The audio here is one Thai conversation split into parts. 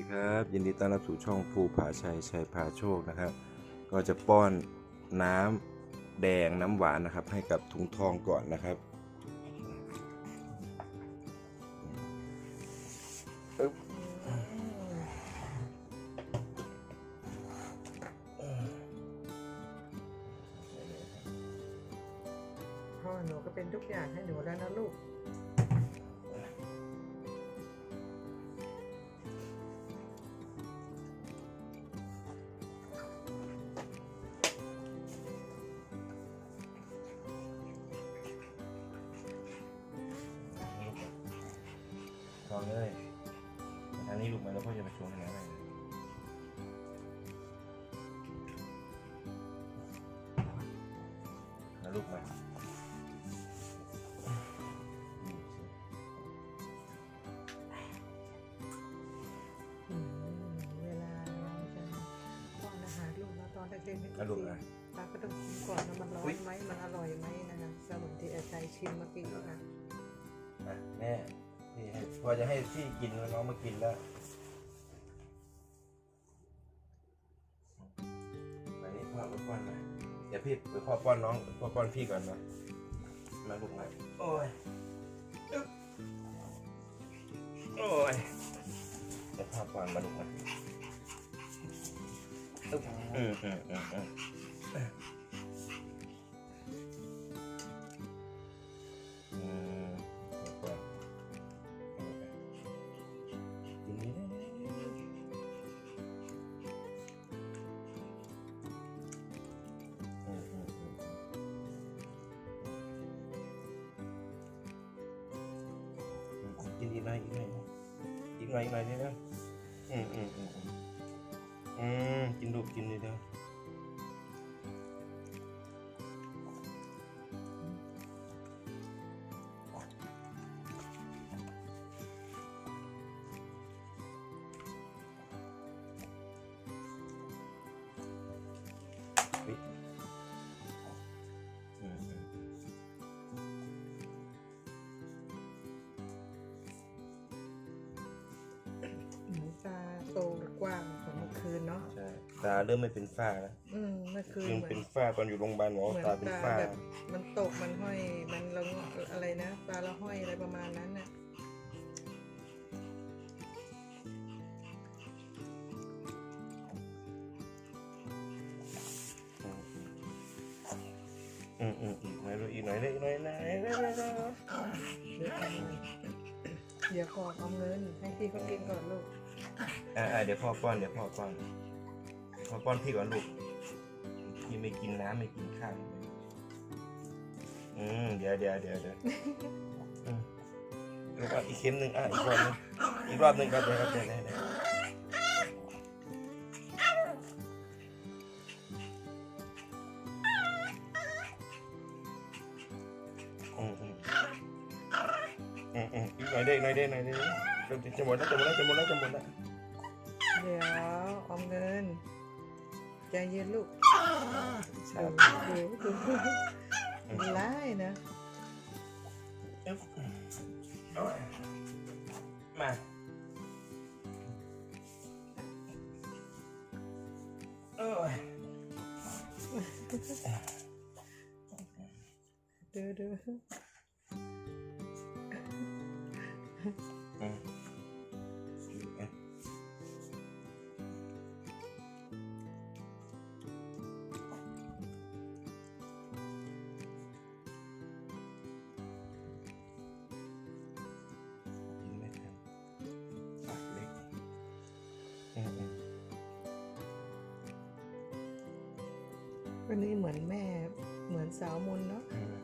ดีครับ ยินดีต้อนรับสู่ช่องภูผาชัยชัยพาโชคนะครับ ก็จะป้อนน้ำแดงน้ำหวานนะครับ ให้กับถุงทองก่อนนะครับ องเลยทางนี้ลูกมาแล้วพ่อจะไปชวนนะนะลูกมาอืมเวลาเราจะป้อนอาหารลูกนะตอนเด็กๆนี่นะลูกนะตาก็ต้องชิมก่อนว่ามันร้ออุ๊นยไหมมันอร่อยไหมนะคะสมุนที่อาจารย์ชิมเมื่อกี้นะอะแม่ พี่ให้พอจะให้พี่กินแล้วน้องมากินแล้วอันนี้พ่อไปป้อนหน่อยเดี๋ยวพี่ไปพ่อป้อนน้องพ่อป้อนพี่ก่อนนะมาลูกมาโอ้ยอึ๊บโอ้ยเดี๋ยวพ่อป้อนมาลูกมาอึ๊บอืมอืมอืมอืม หน่อยหน่อยนิดนึงอืมอืมอืมอืมกินดูกินนิดเด้อ เมื่อคืนเนาะใช่ตาเริ่มไม่เป็นฝ้าแล้วอืมเมื่อคืนยังเหมือนเป็นฝ้าตอนอยู่โรงพยาบาลหมอเหมือนตาเป็นตาฝ้า แบบมันตกมันห้อยมันละงอะไรนะตาละห้อยอะไรประมาณนั้นน่ะอืมอืมอืมอีกหน่อยอีกหน่อยอีกหน่อยอีกหน่อยอีกหน่อยอีกหน่อยเดี๋ยวเอาเดี๋ยวขอเอาเงินให้พี่เขากินก่อนลูก อ่าอ่าเดี๋ยวพ่อป้อนเดี๋ยวพ่อป้อนพ่อป้อนพี่ก่อนลูกพี่ไม่กินน้ำไม่กินข้าวอืมเดี๋ยวเดี๋ยวเดี๋ยวเดี๋ยวอืมลูกอะอีกเข็มหนึ่งอะอีกรอบหนึงอีกรอบหนึ่งครับเดี๋ยวครับเดี๋ยวเดี๋ยวอืมอืมอืมอืมอีกหน่อยได้หน่อยได้หน่อยได้จะหมดแล้วจะหมดแล้วจะหมดแล้วจะหมดแล้ว เดี๋ยวเอาเงิน ใจเย็นลูกครัดูบดูดูร้ายนะอึ๊บเอามาโอ้ยดูดู วันนี้เหมือนแม่เหมือนสาวมนเนาะอืม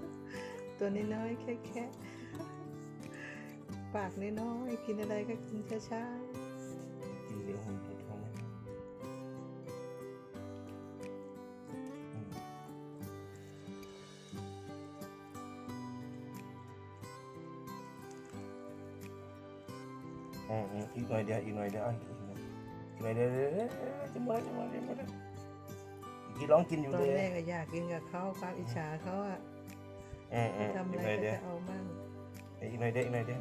ตัวน้อยๆแค่แค่ปากน้อยๆกินอะไรก็กินช้ากินเดี๋ยวหุ่นปวดท้องไหมอืมอืมอืมอีกหน่อยเดียวอีกหน่อยเดียวอะอีกหน่อยอีกหน่อยเดียวเดี๋ยวเดี๋ยวเดี๋ยวจะหมดแล้วจะหมดแล้วจะหมด กินร้องกินอยู่เตอเลนยแรกก็อยากกินกับเขาความอิจฉาเขาอะทำอะไรก็จะเอามั่งอีกหน่อยเด้ยอีกหน่อยเด้ย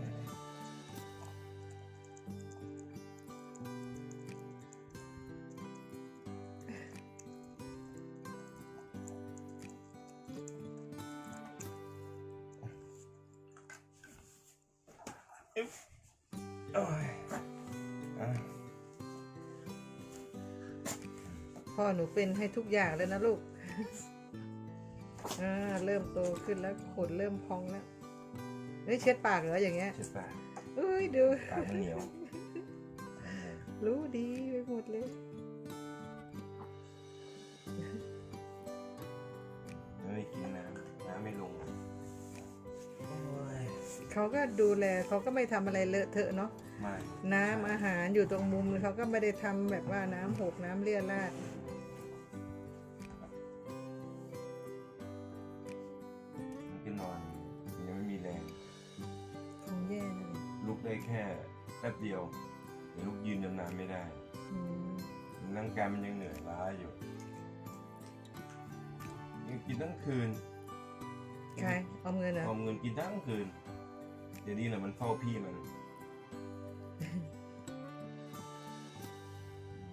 ออ้ย พ่อหนูเป็นให้ทุกอย่างเลยนะลูกอ่าเริ่มโตขึ้นแล้วขนเริ่มพองแล้วเฮ้ยเช็ดปากเหรออย่างเงี้ยใช่ปะเอ้ยดูปากมันเหนียว รู้ดีไปหมดเลยไม่กินน้ำน้ำไม่ลงโอ้ยเขาก็ดูแลเขาก็ไม่ทำอะไรเลอะเทอะเนาะไม่น้ำอาหารอยู่ตรงมุมเขาก็ไม่ได้ทำแบบว่าน้ำหกน้ำเลี่ยราด ได้แค่แป๊บเดียวเดี๋ยวลุกยืนนานๆไม่ได้อืมร่างกายมันยังเหนื่อยล้าอยู่ยังกินทั้งคืนใครเอาเงินเหรอเอาเงินกินทั้งคืน เดี๋ยวนี้แหละมันเฝ้าพี่มัน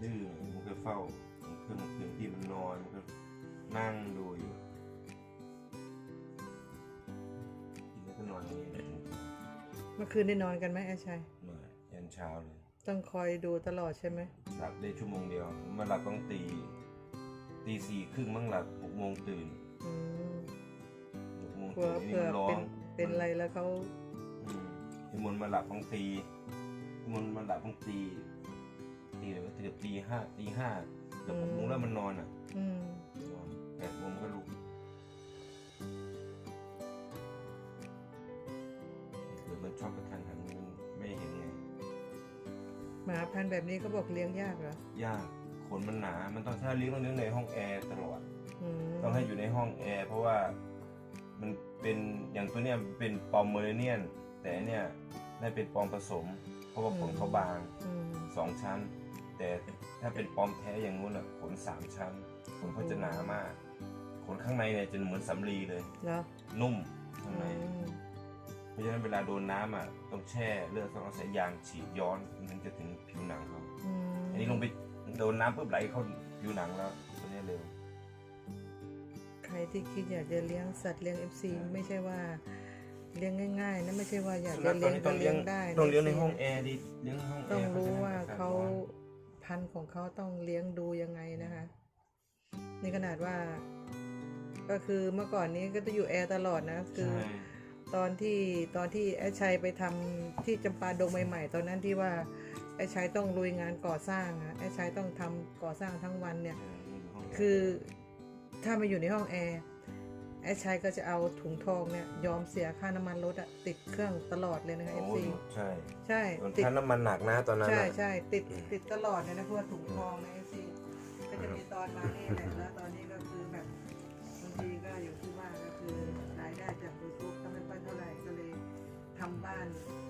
ดื้อมันก็เฝ้ามันเครื่องมันคืนพี่มันนอนมันก็นั่งดูอยู่กินแล้วก็นอนอย่างนี้เลยเมื่อคืนได้นอนกันไหมไอ้ชัยเหนื่อยยันเช้าเลย ต้องคอยดูตลอดใช่ไหมหลับได้ชั่วโมงเดียวมาหลับต้องตีตีสี่ครึ่งมั่งหลับหกโมงตื่นอืมหกโมงกลัวตื่นนี่เผื่อมันร้อเป็นงเป็นอะไรแล้วเขาอืมพี่มนต์มาหลับต้องตีพี่มนต์มาหลับต้องตีตีเลยว่าเกือบตีห้าตีห้าเกือบหกโมงแล้วมันนอนอะอืมนอนแปดโมงก็ลุก มันชอบกระทันหันมันไม่เห็นไงหมาพันธุ์แบบนี้ก็บอกเลี้ยงยากเหรอยากขนมันหนา มันต้องถ้าเลี้ยงต้องเลี้ยงในห้องแอร์ตลอด อืมต้องให้อยู่ในห้องแอร์เพราะว่ามันเป็นอย่างตัวเนี้ยเป็นปอมเมอร์เนียน แต่อันเนี่ยได้เป็นปอมผสม เพราะว่าขนเขาบางอืมสองชั้น แต่ถ้าเป็นปอมแท้อย่างงู้นอะขนสามชั้นขนเขาจะหนามากขนข้างในเนี่ยจะเหมือนสำลีเลย เหรอนุ่มข้างในอืม เพราะฉะนั้นเวลาโดนน้ำอะต้องแช่เลือดต้องเอาสายยางฉีดย้อนมันจะถึงผิวหนังเขาอืมอันนี้ลงไปโดนน้ำปุ๊บไหลเข้าผิวหนังแล้วตัวเนี้ยเร็ว ใครที่คิดอยากจะเลี้ยงสัตว์เลี้ยงเอฟซีไม่ใช่ว่าเลี้ยงง่ายๆนะไม่ใช่ว่าอยากแล้จะวตอเลี้นยงนี้ก็ต้องเลี้เลี้ยยงงได้นะต้องเลี้ยงในห้องแอร์ดิเลี้ยงในห้องแอร์ต้องรู้ขจะได้ว่าอศเขาร้อนพันธุ์ของเขาต้องเลี้ยงดูยังไงนะคะนี่ขนาดว่า ก็คือเมื่อก่อนนี้ก็จะอยู่แอร์ตลอดนะ คือใช่ ตอนที่ตอนที่แอดชัยไปทำที่จำปาดงใหม่ๆ ตอนนั้นที่ว่าแอดชัยต้องลุยงานก่อสร้างอะแอดชัยต้องทำก่อสร้างทั้งวันเนี่ย คือถ้ามาอยู่ในห้องแอร์แอดชัยก็จะเอาถุงทองเนี่ยยอมเสียค่าน้ำมันรถอะติดเครื่องตลอดเลยนะคะเอโอ้ฟซีใช่ใช่ตอนติดค่าน้ำมันหนักนะตอนนั้นใช่น่ะใช่ติดอืมติดตลอดเลยนะเพราะว่าถุงทองในเอฟซีก็จะมีตอนมานี่แหละแล้วตอนนี้ บ้าน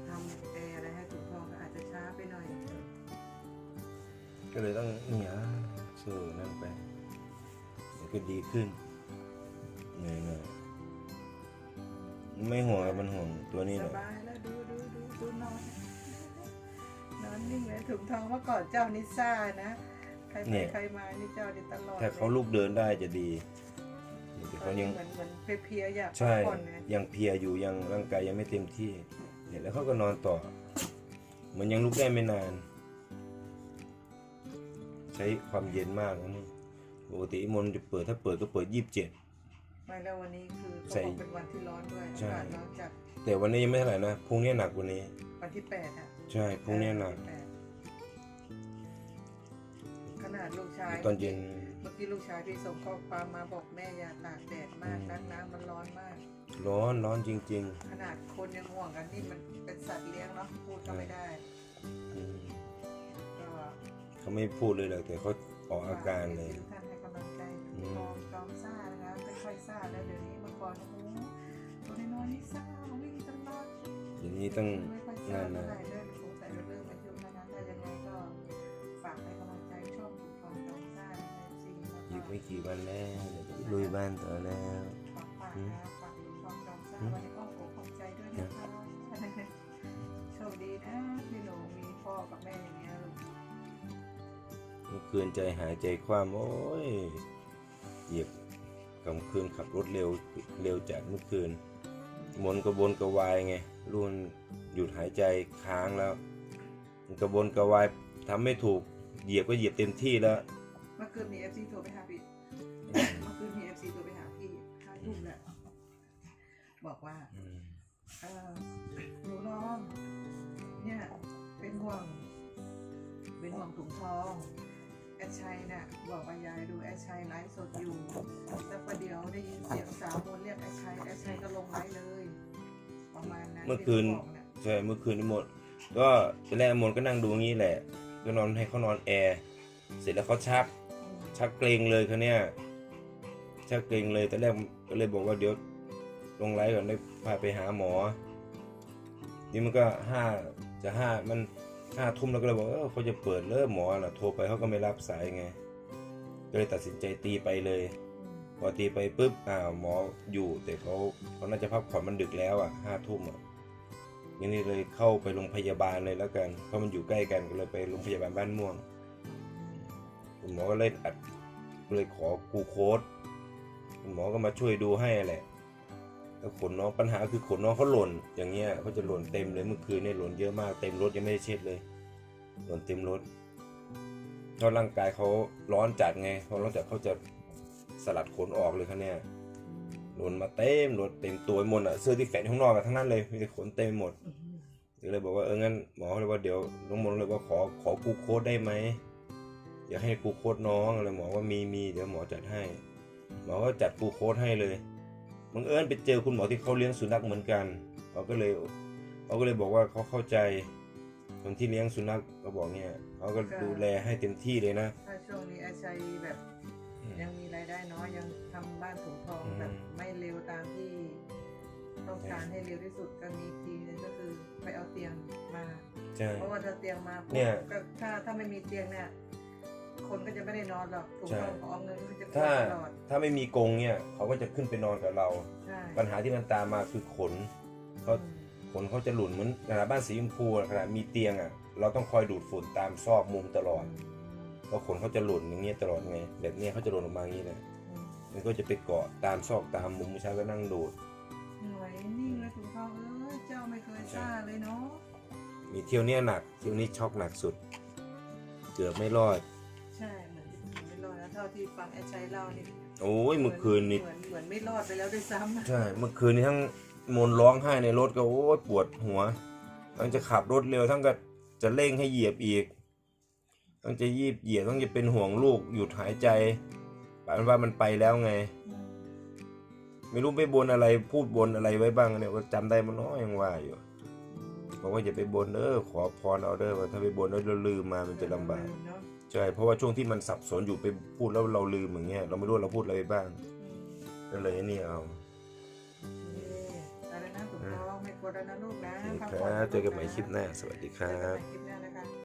ทำแอร์อะไรให้ถุงทองก็อาจจะช้าไปหน่อย ก็เลยต้องเนี่ยสู้นั่นไปเดี๋ยวก็ดีขึ้นเหนื่อยหน่อยไม่ห่วงกับมันห่วงตัวนี้สแหละบายแล้วดูดูดูดูนอนนอนนิ่งเลยถุงทองเมื่อก่อนเจ้านิซ่านะ ใครไปใครมานี่เจ้านี่ตลอดถ้าเขาลุกเดินได้จะดีแต่ตอเขานยันี้ง เหมือนเหมือนเพลียๆอยากพัใช่กผ่อนนะยังเพลียอยู่ยังร่างกายยังไม่เต็มที่ เนี่ยแล้วเขาก็นอนต่อ เหมือนยังลุกได้ไม่นาน ใช้ความเย็นมากนะนี่ปกติมนต์จะเปิดถ้าเปิดก็เปิดยี่สิบเจ็ดไม่แล้ววันนี้คือเขาใส่บอกเป็นวันที่ร้อนด้วยใช่อากาศร้อนจัดแต่วันนี้ยังไม่เท่าไหร่นะพรุ่งนี้หนักกว่านี้ วันที่แปดอะใช่พรุ่งนี้หนักวัที่แปดขนาดลูกชายตอนเย็นเมื่อกี้ลูกชายพี่ส่งข้อความมาบอกแม่อย่าตากแดดมากนักน้ำมันร้อนมาก ร้อนร้อนจริง ขนาดคนยังห่วงกันนี่มันเป็นสัตว์เลี้ยงเนาะพูดก็ไม่ได้ๆอืมก็เขาไม่พูดเลยหรอกแต่เขาออกอาการเลยทุกท่านให้กำลังใจอืม กองจอมซ่านะคะไม่ค่อยซ่าแล้วเดี๋ยวนี้เมื่อก่อนโอ้โหตัวน้อยๆนี่ซ่าวิ่งตลอดทีนี้ต้อง ไม่ค่อยซ่านั่นเท่านะไหร่เลยสงสัยเป็นเรื่องอายุเท่านั้นถ้ายังไงก็ฝากให้กำลังใจช่องกองจอมซ่าในซีอีแล้กวไม่ก็กี่วันแล้วเดี๋ยวจะลุยบ้านต่อแล้ว ฝากฝากนะฝากช่องจอมซ่า ไว้ในอ้อมอกอ้อมใจด้วยนะคะโชคดีนะพี่หนูมีพ่อกับแม่อย่างเงี้ยลูกเมื่อคืนใจหายใจคว่ำโอ้ยเหยียบกลางคืนขับรถเร็วเร็วจัดเมื่อคืนมนต์กระบวนกระวายไงรุนหยุดหายใจค้างแล้วมันกระบวนกระวายทำไม่ถูกเหยียบก็เหยียบเต็มที่แล้ว เมื่อคืนมีเอฟซีโทรไปหาพี่ เมื่อคืนมีเอฟซีโทรไปหาพี่ห้าทุ่มแหละ บอกว่าอืมเออหนูน้อง เนี่ย เป็นห่วง เป็นห่วงถุงทองแอดชัยน่ะบอกว่ายายดูแอดชัยไลฟ์สดอยู่แล้วประเดี๋ยวได้ยินเสียงสาวมนต์เรียกแอดชัยแอดชัยก็ลงไลฟ์เลย ประมาณนั้นเมื่อคืนที่ขาบอกน่ะใช่เมื่อคืนนี่หมด ก็ตอนแรกมนต์ก็นั่งดูงี้แหละก็นอนให้เขานอนแอร์เสร็จแล้วเขาชักอืมชักเกรงเลยเขาเนี่ยชักเกรงเลยตอนแรกก็เลยบอกว่าเดี๋ยว ลงไลฟ์ก่อนได้พาไปหาหมอ นี่มันก็ห้าจะห้ามันห้าทุ่มแล้วก็เลยบอกเออเขาจะเปิดเริ่มหมอน่ะโทรไปเขาก็ไม่รับสายไง ก็เลยตัดสินใจตีไปเลย พอตีไปปุ๊บอ้าวหมออยู่ แต่เขาเขาน่าจะพักผ่อนมันดึกแล้วอะห้าทุ่มอะงั้นี่เลยเข้าไปโรงพยาบาลเลยแล้วกัน เพราะมันอยู่ใกล้กันก็เลยไปโรงพยาบาลบ้านม่วงคุณหมอก็เลยอัดเลยขอกูโค้ดคุณหมอก็มาช่วยดูให้แหละ ขนน้องปัญหาคือขนน้องเขาหล่น อย่างเงี้ยเขาจะหล่นเต็มเลยเมื่อคืนเนี่ยหล่นเยอะมากเต็มรถยังไม่ได้เช็ดเลย หล่นเต็มรถเพราะร่างกายเขาร้อนจัดไงพอร้อนจัดเขาจะสลัดขนออกเลยเขาเนี่ยหล่นมาเต็มรถเต็มตัวหมดอะเสื้อที่แฝงอยู่ข้างนอกอะทั้งนั้นเลยมีแต่ขนเต็มหมดเลยบอกว่าเอองั้นหมอเลยว่าเดี๋ยวน้องมนเลยว่าขอขอกูโค้ดได้ไหมอยากให้กูโค้ดน้องอะไรหมอว่ามีมีเดี๋ยวหมอจัดให้หมอก็จัดกูโค้ดให้เลย บังเอิญไปเจอคุณหมอที่เขาเลี้ยงสุนัขเหมือนกันเขาก็เลยเขาก็เลยบอกว่าเขาเข้าใจคนที่เลี้ยงสุนัขเขาบอกเนี่ยเขาก็ดูแลให้เต็มที่เลยนะถ้าช่วงนี้แอดชัยแบบยังมีรายได้น้อยยังทำบ้านถุงทองอืมแบบไม่เร็วตามที่ต้องการให้เร็วที่สุดก็มีอีกทีนึงก็คือไปเอาเตียงมาใช่เพราะว่าถ้าเตียงมาปุ๊บเนี่ยก็ถ้าถ้าไม่มีเตียงเนี่ย คนก็จะไม่ได้นอนหรอกถุงใช่ทองของเงินก็จะถ้าตลอดถ้าไม่มีกรงเนี่ย เขาก็จะขึ้นไปนอนกับเรา ใช่ปัญหาที่มันตามมาคือขนเขาอืมขนเขาจะหลุดเหมือนขนาดบ้านสีชมพูอะขนาดมีเตียงอะ เราต้องคอยดูดฝุ่นตามซอกมุมตลอดเพราะขนเขาจะหลุดอย่างเงี้ยตลอดไงแบบเนี้ยเขาจะหลุดออกมาอย่างนี้เลยอืมมันก็จะไปเกาะตามซอกตามมุมผู้ชายก็นั่งดูดหน่วยนิ่งเลยถุงทองเออเจ้าไม่เคยซ่าเลยเนาะมีเที่ยวเนี้ยหนักเที่ยวนี้ช็อกหนักสุด เกือบไม่รอด ใช่เหมือนไม่รอดแล้วเท่าที่ฟังแอดชัยเล่านี่โอ้ยเมื่อคืนนี้เหมือนเหมือนไม่รอดไปแล้วด้วยซ้ำใช่เมื่อคืนนี้ทั้งมนต์ร้องไห้ในรถก็โอ้ยปวดหัวทั้งจะขับรถเร็วทั้งก็จะเร่งให้เหยียบอีกทั้งจะยีบเหยียบทั้งจะเป็นห่วงลูกหยุดหายใจปานว่ามันไปแล้วไงอืมไม่รู้ไปบนอะไรพูดบนอะไรไว้บ้างเนี่ยก็จำได้มันน้อยยังว่าอยู่บอกว่าอย่าไปบนเออขอพรเอาเด้อว่าถ้าไปบนแล้วเราลืมมามันจะลำบากเนอะ ใช่เพราะว่าช่วงที่มันสับสนอยู่ไปพูดแล้วเราลืมอย่างเงี้ยเราไม่รู้ว่าเราพูดอะไรไปบ้างก็เลยนี่เอานี่อะไรนะถุงทองไม่กดแล้วนะลูกนะโอเคพักคผ่รับเจอกันใหม่คลิปหน้าสวัสดีคเจอคกันรับ